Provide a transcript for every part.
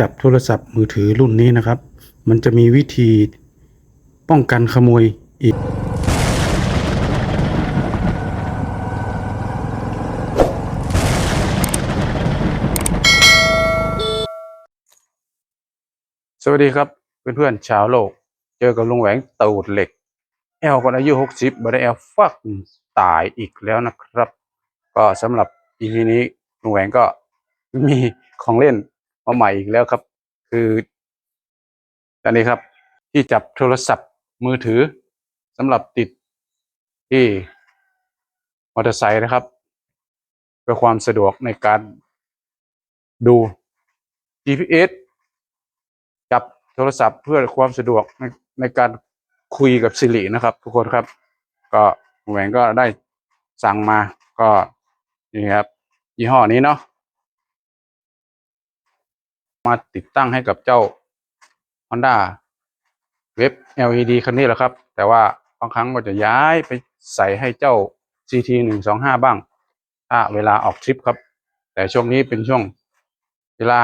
จับโทรศัพท์มือถือรุ่นนี้นะครับ มันจะมีวิธีป้องกันขโมยอีก สวัสดีครับเพื่อนๆชาวโลก เจอกับลุงแหวงตูดเหล็ก แอลคนอายุหกสิบบได้แอลฟักตายอีกแล้วนะครับ ก็สำหรับ EP นี้ลุงแหวงก็มีของเล่น มาใหม่อีกแล้วครับ คืออันนี้ครับ ที่จับโทรศัพท์มือถือสำหรับติดที่มอเตอร์ไซค์นะครับเพื่อความสะดวกในการดู GPS จับโทรศัพท์เพื่อความสะดวกในในการคุยกับสิรินะครับ ทุกคนครับ ก็แหวงก็ได้สั่งมาก็นี่ครับ ยี่ห้อนี้เนาะ มาติดตั้งให้กับเจ้า Honda เว็บ LED คันนี้แหละครับ แต่ว่าบางครั้งก็จะย้ายไปใส่ให้เจ้า CT หนึ่งสองห้าบ้าง ถ้าเวลาออกทริปครับ แต่ช่วงนี้เป็นช่วง เวลา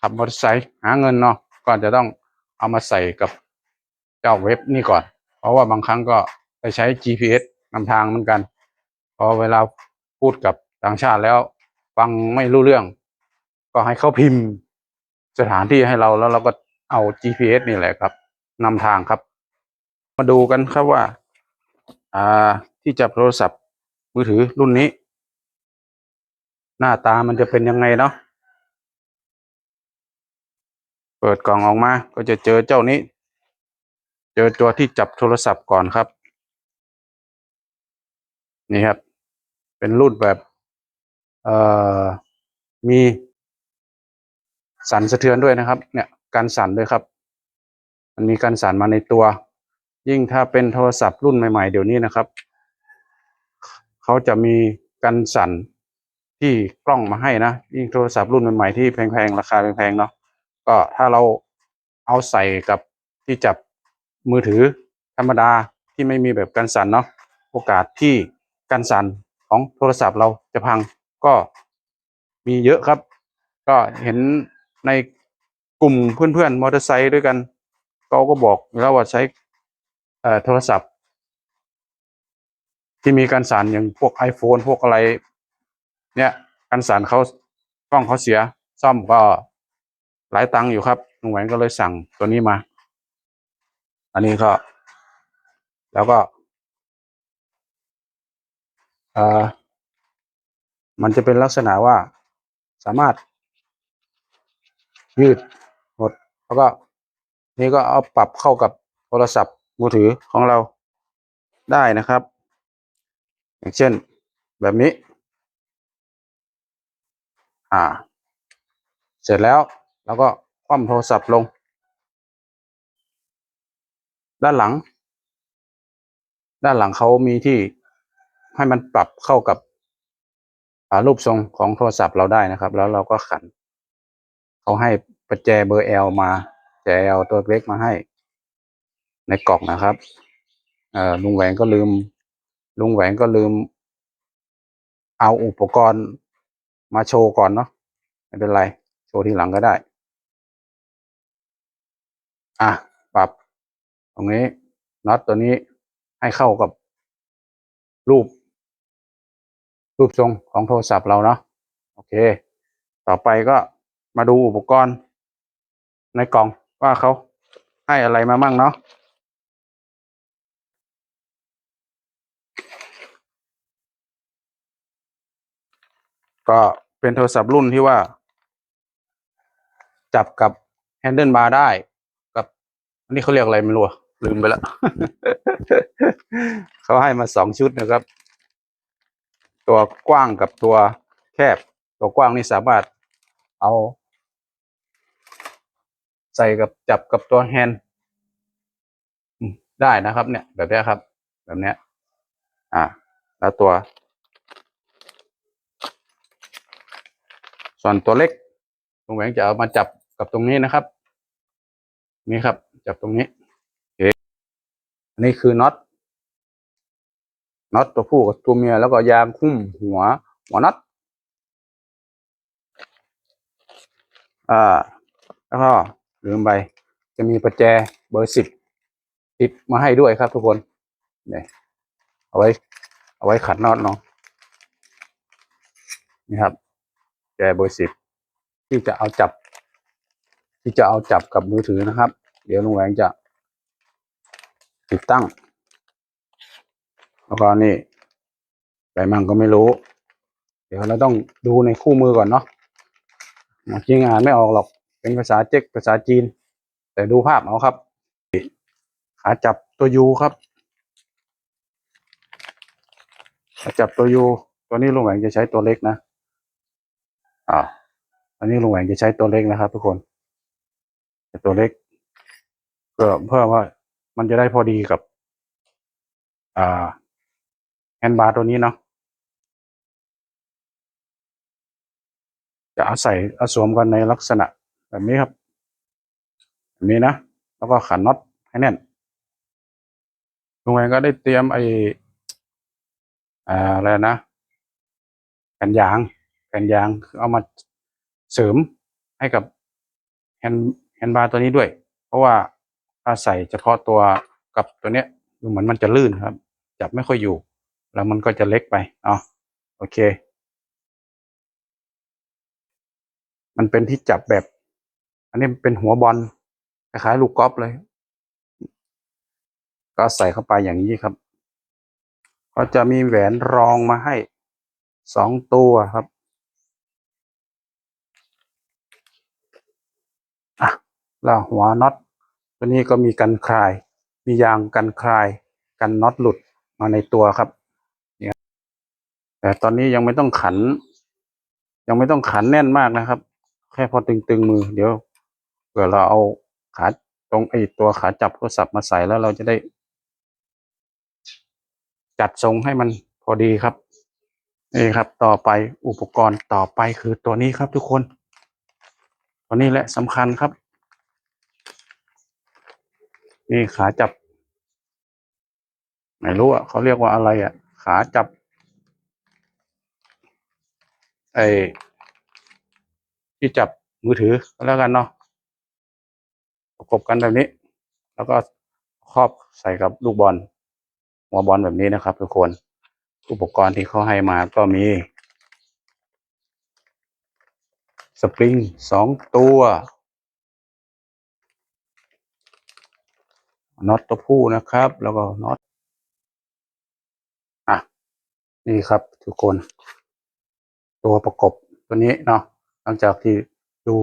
ขับมอเตอร์ไซค์หาเงินเนาะก็จะต้องเอามาใส่กับเจ้าเว็บนี่ก่อน เพราะว่าบางครั้งก็ไปใช้ GPS นำทางเหมือนกันพอเวลาพูดกับต่างชาติแล้ว ฟังไม่รู้เรื่อง ก็ให้เขาพิมพ์ สถานที่ให้เราแล้วเราก็เอา GPS นี่แหละครับนำทางครับ มาดูกันครับว่า อ่า ที่จับโทรศัพท์มือถือรุ่นนี้ หน้าตามันจะเป็นยังไงเนาะเปิดกล่องออกมาก็จะเจอเจ้านี้ เจอตัวที่จับโทรศัพท์ก่อนครับ นี่ครับ เป็นรุ่นแบบ เอ่อ มี สั่นสะเทือนด้วยนะครับ เนี่ยการสั่นด้วยครับ มันมีการสั่นมาในตัว ยิ่งถ้าเป็นโทรศัพท์รุ่นใหม่ ๆ เดี๋ยวนี้นะครับ เขาจะมีการสั่นที่กล้องมาให้นะยิ่งโทรศัพท์รุ่นใหม่ๆที่แพงๆราคาแพงๆเนาะก็ถ้าเราเอาใส่กับที่จับมือถือธรรมดาที่ไม่มีแบบกันสั่นเนาะโอกาสที่กันสั่นของโทรศัพท์เราจะพังก็มีเยอะครับ ก็เห็น ในกลุ่มเพื่อนๆมอเตอร์ไซค์ด้วยกันเขาก็บอกแล้วว่าใช้โทรศัพท์ ที่มีการสั่นอย่างพวก iPhone พวกอะไร เนี่ยการสั่นเขากล้องเขาเสียซ่อมก็หลายตังค์อยู่ครับลุงแหวนก็เลยสั่งตัวนี้มา อันนี้ก็ แล้วก็มันจะเป็นลักษณะว่าสามารถ ยืดหมดแล้วก็ นี่ก็เอาปรับเข้ากับโทรศัพท์มือถือของเราได้นะครับ อย่างเช่นแบบนี้ อ่า เสร็จแล้วเราก็คว่ำโทรศัพท์ลง ด้านหลัง ด้านหลังเขามีที่ให้มันปรับเข้ากับรูปทรงของโทรศัพท์เราได้นะครับ แล้วเราก็ขันเขาให้ ประแจเบอร์ L มาแจ L ตัวเล็กมาให้ ในกล่องนะครับเออลุงแหวงก็ลืม ลุงแหวงก็ลืม เอาอุปกรณ์มาโชว์ก่อนเนาะไม่เป็นไร โชว์ทีหลังก็ได้ อะ ปรับ ตรงนี้น็อตตัวนี้ให้เข้ากับรูป รูปทรงของโทรศัพท์เราเนาะโอเค ต่อไปก็มาดูอุปกรณ์ ในกล่องว่าเขาให้อะไรมามั่งเนาะก็เป็นโทรศัพท์รุ่นที่ว่า จับกับแฮนเดิลบาร์ได้กับอันนี้เขาเรียกอะไรไม่รู้ลืมไปแล้วเขาให้มาสองชุดนะครับ ตัวกว้างกับตัวแคบ ตัวกว้างนี่สามารถเอา ใส่กับจับกับตัวแฮนด์ได้นะครับ เนี่ย แบบนี้ครับ แบบนี้อ่า แล้วตัว ส่วนตัวเล็กลุงแหวงจะเอามาจับกับตรงนี้นะครับ นี่ครับ จับตรงนี้อเคอันนี้คือน็อตน็อตตัวผู้กับตัวเมียแล้วก็ยางคุ้มหัว หัวน็อตอ่าแล้วก็ ลืมไป จะมีประแจเบอร์สิบติดมาให้ด้วยครับทุกคนเนี่ยเอาไว้ เอาไว้ขัดน็อตเนาะนี่ครับแจเบอร์สิบที่จะเอาจับ ที่จะเอาจับกับมือถือนะครับ เดี๋ยวลุงแหวงจะติดตั้ง แล้วก็นี่ไรมั่งก็ไม่รู้ เดี๋ยวเราต้องดูในคู่มือก่อนเนาะเมื่อกี้อ่านไม่ออกหรอก เป็นภาษาเจ๊กภาษาจีน แต่ดูภาพเอาครับ ขาจับตัวยูครับ ขาจับตัวยูตัวนี้ลุงแหวงจะใช้ตัวเล็กนะอ่าอันนี้ลุงแหวงจะใช้ตัวเล็กนะครับทุกคนต่ตัวเล็กเพื่อเพื่อว่ามันจะได้พอดีกับ อ่าแฮนด์บาร์ตัวนี้เนาะจะเอาใส่เอาสวมกันในลักษณะ แบบนี้ครับแบบนี้นะแล้วก็ขันน็อตให้แน่นลุงแหวงก็ได้เตรียมไอ้อะไรนะแผ่นยางแผ่นยางเอามาเสริมให้กับแฮนด์แฮนบาร์ตัวนี้ด้วย เพราะว่าถ้าใส่เฉพาะตัวกับตัวเนี้ยดูเหมือนมันจะลื่นครับ จับไม่ค่อยอยู่ แล้วมันก็จะเล็กไปเนาะโอเค มันเป็นที่จับแบบ อันนี้เป็นหัวบอลคล้ายๆลูกกอล์ฟเลย ก็ใส่เข้าไปอย่างนี้ครับ ก็จะมีแหวนรองมาให้สองตัวครับอะแล้วหัวน็อตตัวนี้ก็มีกันคลาย มียางกันคลาย กันน็อตหลุดมาในตัวครับแต่ตอนนี้ยังไม่ต้องขัน ยังไม่ต้องขันแน่นมากนะครับ แค่พอตึงๆมือเดี๋ยว เผื่อเราเอาขาตรงไอ้ตัวขาจับโทรศัพท์มาใส่แล้วเราจะได้ จัดทรงให้มันพอดีครับนี่ครับ ต่อไปอุปกรณ์ต่อไปคือตัวนี้ครับทุกคนตัวนี้แหละสำคัญครับ นี่ขาจับ ไม่รู้อะเขาเรียกว่าอะไรอะ ขาจับไอ้ที่จับมือถือแล้วกันเนาะ ประกบกันแบบนี้ แล้วก็ครอบใส่กับลูกบอลหัวบอลแบบนี้นะครับ ทุกคน อุปกรณ์ที่เขาให้มาก็มี สปริงสองตัวน็อตตัวผู้นะครับ แล้วก็น็อตอะนี่ครับทุกคน ตัวประกบตัวนี้เนาะหลังจากที่ดู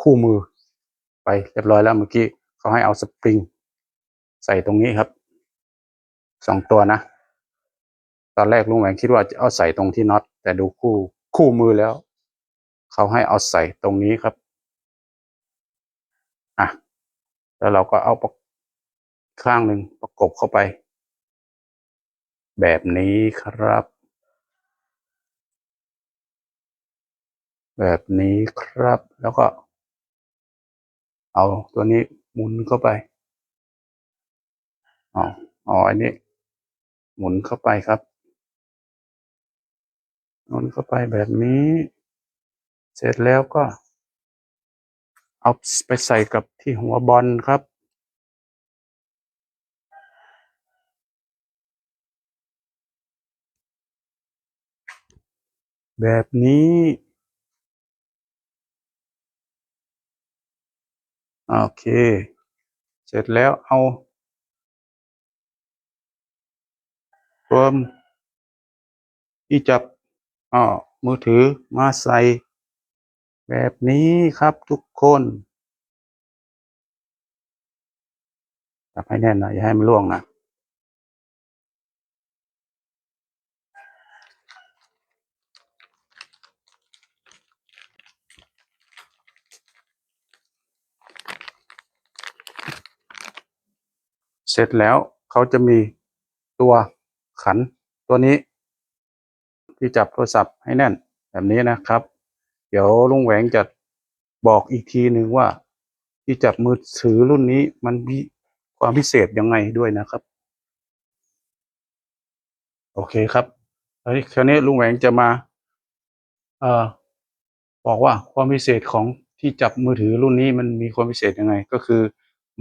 คู่มือ ไปเรียบร้อยแล้วเมื่อกี้เขาให้เอาสปริง ใส่ตรงนี้ครับสองตัวนะ ตอนแรกลุงแหวงคิดว่าจะเอาใส่ตรงที่น็อต แต่ดูคู่คู่มือแล้ว เขาให้เอาใส่ตรงนี้ครับอะแล้วเราก็เอาข้างหนึ่งประกบเข้าไป แบบนี้ครับ แบบนี้ครับแล้วก็ เอาตัวนี้หมุนเข้าไปอ๋ออ๋ออันนี้ หมุนเข้าไปครับหมุนเข้าไปแบบนี้ เสร็จแล้วก็ เอาไปใส่กับที่หัวบอลครับแบบนี้ โอเค เสร็จแล้วเอาตัวที่จับอ๋อมือถือมาใส่ แบบนี้ครับทุกคนจับให้แน่นนะอย่าให้มันล่วงนะ เสร็จแล้วเขาจะมีตัวขันตัวนี้ ที่จับโทรศัพท์ให้แน่นแบบนี้นะครับ เดี๋ยวลุงแหวงจะบอกอีกทีหนึ่งว่า ที่จับมือถือรุ่นนี้มันมีความพิเศษยังไงด้วยนะครับ โอเคครับแล้คราวนี้ลุงแหวงจะมาเอ่อบอกว่าความพิเศษของที่จับมือถือรุ่นนี้มันมีความพิเศษยังไง ก็คือ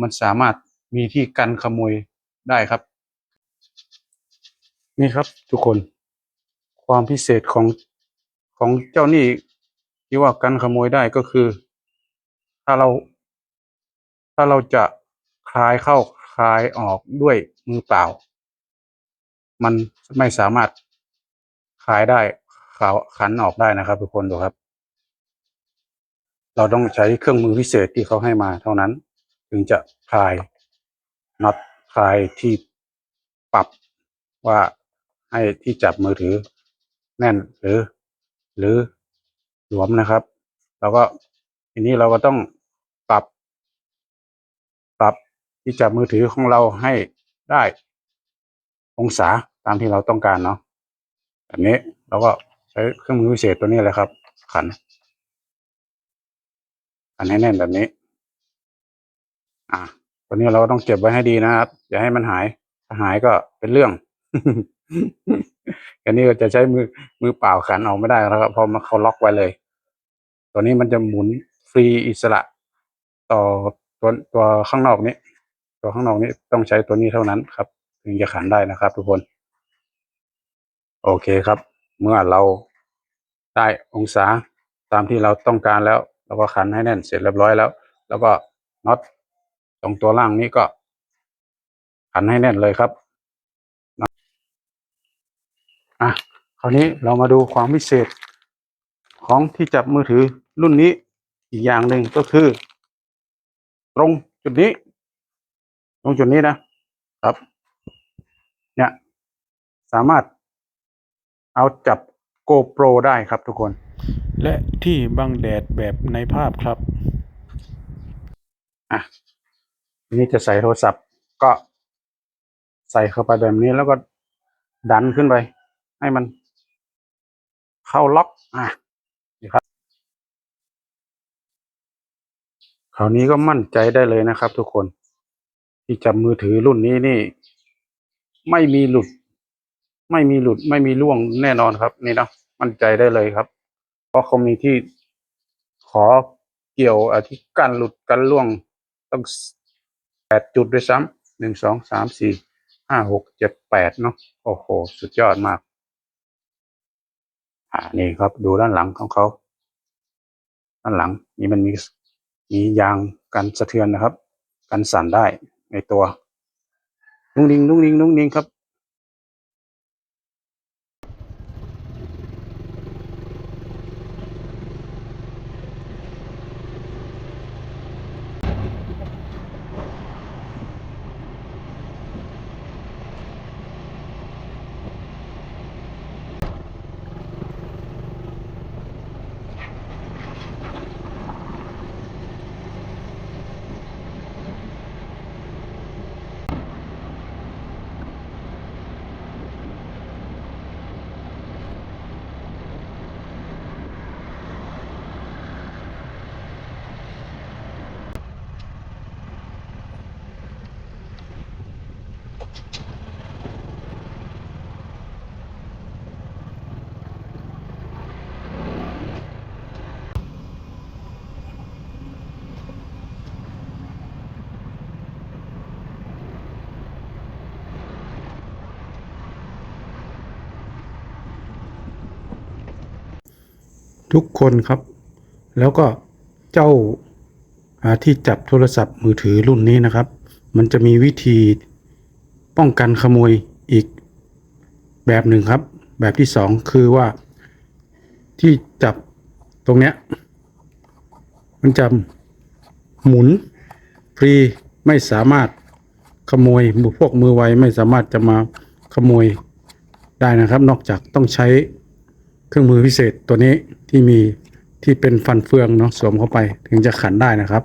มันสามารถ มีที่กันขโมยได้ครับ นี่ครับทุกคน ความพิเศษของของเจ้านี่ที่ว่ากันขโมยได้ก็คือ ถ้าเรา ถ้าเราจะคลายเข้าคลายออกด้วยมือเปล่า มันไม่สามารถคลายได้ขาขันออกได้นะครับ ทุกคนดูครับ เราต้องใช้เครื่องมือพิเศษที่เขาให้มาเท่านั้น ถึงจะคลาย น็อตคลายที่ปรับว่าให้ที่จับมือถือแน่นหรือ หรือหลวมนะครับ แล้วก็ทีนี้เราก็ต้องปรับ ปรับที่จับมือถือของเราให้ได้ องศาตามที่เราต้องการเนาะแบบนี้เราก็ใช้เครื่องมือพิเศษตัวนี้แหละครับ ขันขันให้แน่นแบบนี้ อะ วนี้เราก็ต้องเก็บไว้ให้ดีนะครับ อย่าให้มันหาย ถ้าหายก็เป็นเรื่อง อันนี้ก็จะใช้มือมือเปล่าขันออกไม่ได้แล้วครับเพราะมันเขาล็อกไว้เลย ตัวนี้มันจะหมุนฟรีอิสระ ต่อตัวตัวข้างนอกนี้ ตัวข้างนอกนี้ต้องใช้ตัวนี้เท่านั้นครับ ถึงจะขันได้นะครับ ทุกคน โอเคครับ เมื่อเราได้องศาตามที่เราต้องการแล้ว เราก็ขันให้แน่นเสร็จเรียบร้อยแล้ว แล้วก็น็อต ตรงตัวล่างนี้ก็ขันให้แน่นเลยครับอะคราวนี้เรามาดูความพิเศษของที่จับมือถือรุ่นนี้อีกอย่างหนึ่งก็คือ ตรงจุดนี้ ตรงจุดนี้นะครับ เนี่ย สามารถเอาจับ GoPro ได้ครับทุกคน และที่บังแดดแบบในภาพครับ อะที นี้จะใส่โทรศัพท์ก็ใส่เข้าไปแบบนี้แล้วก็ดันขึ้นไป ให้มันเข้าล็อกอะนี่ครับคราวนี้ก็มั่นใจได้เลยนะครับ ทุกคน ที่จับมือถือรุ่นนี้นี่ ไม่มีหลุด ไม่มีหลุด ไม่มีร่วงแน่นอนครับ นี่นะมั่นใจได้เลยครับ เพราะเขามีที่ขอเกี่ยวอที่กันหลุดกันร่วงต้อง ดจุดด้วยซ้ำหนึ่งสองสามสี่ห้าหกเจ็ดแปดเนาะโอ้โห สุดยอดมาก อ่านี่ครับดูด้านหลังของเขา ด้านหลังนี่มันมีมียางกันสะเทือนนะครับ กันสั่นได้ในตัวนุ่งนิ่งนุ่งนิ่งนุ่งนิ่งครับ ทุกคนครับ แล้วก็เจ้าที่จับโทรศัพท์มือถือรุ่นนี้นะครับ มันจะมีวิธีป้องกันขโมยอีกแบบหนึ่งครับ แบบที่สองคือว่าที่จับตรงเนี้ยมันจะหมุนฟรีไม่สามารถขโมยพวกมือไวไม่สามารถจะมาขโมยได้นะครับ นอกจากต้องใช้เครื่องมือพิเศษตัวนี้ ที่มีที่เป็นฟันเฟืองเนาะสวมเข้าไปถึงจะขันได้นะครับ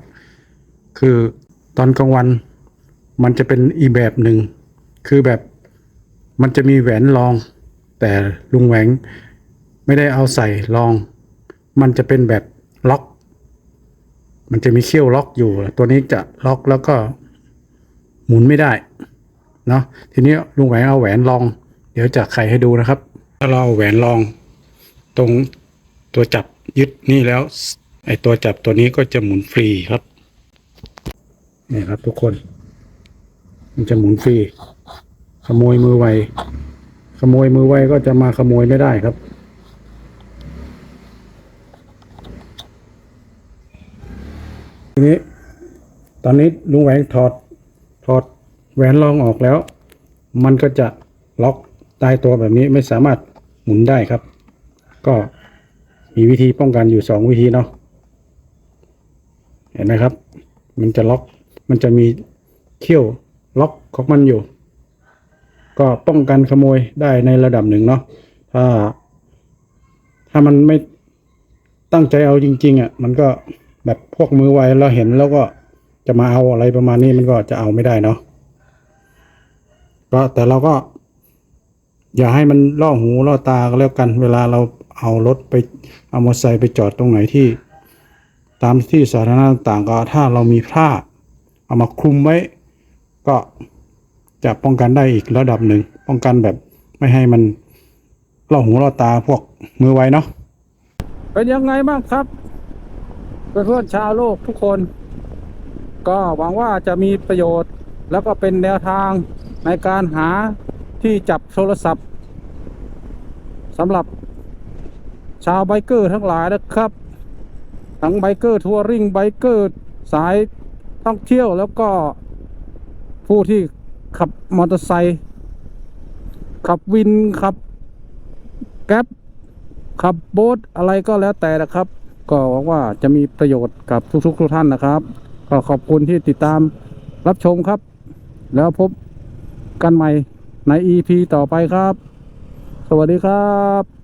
คือตอนกลางวันมันจะเป็นอีแบบหนึ่ง คือแบบมันจะมีแหวนรอง แต่ลุงแหวงไม่ได้เอาใส่รอง มันจะเป็นแบบล็อก มันจะมีเขี้ยวล็อกอยู่ ตัวนี้จะล็อกแล้วก็หมุนไม่ได้เนาะทีนี้ลุงแหวงเอาแหวนรอง เดี๋ยวจะไขให้ดูนะครับ ถ้าเราเอาแหวนรองตรง ตัวจับยึดนี่แล้ว ไอตัวจับตัวนี้ก็จะหมุนฟรีครับนี่ครับทุกคน มันจะหมุนฟรี ขโมยมือไว ขโมยมือไวก็จะมาขโมยไม่ได้ครับ ทีนี้ ตอนนี้ลุงแหวงถอด ถอดแหวนรองออกแล้ว มันก็จะล็อกตายตัวแบบนี้ไม่สามารถหมุนได้ครับ ก็ มีวิธีป้องกันอยู่สองวิธีเนาะเห็นไหมครับ มันจะล็อกมันจะมีเขี้ยวล็อกของมันอยู่ ก็ป้องกันขโมยได้ในระดับหนึ่งเนาะถ้า ถ้ามันไม่ตั้งใจเอาจริง ๆอะมันก็แบบพวกมือไวเราเห็นแล้วก็จะมาเอาอะไรประมาณนี้มันก็จะเอาไม่ได้เนาะก็แต่เราก็ อย่าให้มันล่อหูล่อตาก็แล้วกัน เวลาเรา เอารถไปเอามอเตอร์ไซค์ไปจอดตรงไหนที่ ตามที่สาธารณะต่างก็ถ้าเรามีผ้าเอามาคลุมไว้ ก็จะป้องกันได้อีกระดับหนึ่งป้องกันแบบไม่ให้มันล่อหูล่อตาพวกมือไวเนาะเป็นยังไงบ้างครับเพื่อนๆชาวโลกทุกคน ก็หวังว่าจะมีประโยชน์ แล้วก็เป็นแนวทางในการหาที่จับโทรศัพท์สำหรับ ชาวไบเกอร์ทั้งหลายนะครับ ทั้งไบเกอร์ทัวริงไบเกอร์สายท่องเที่ยวแล้วก็ผู้ที่ขับมอเตอร์ไซค์ขับวินขับแก๊ปขับโบ๊ทอะไรก็แล้วแต่นะครับ ก็หวังว่าจะมีประโยชน์กับทุกๆทุกท่านนะครับ ก็ขอบคุณที่ติดตามรับชมครับ แล้วพบกันใหม่ใน EP ต่อไปครับ สวัสดีครับ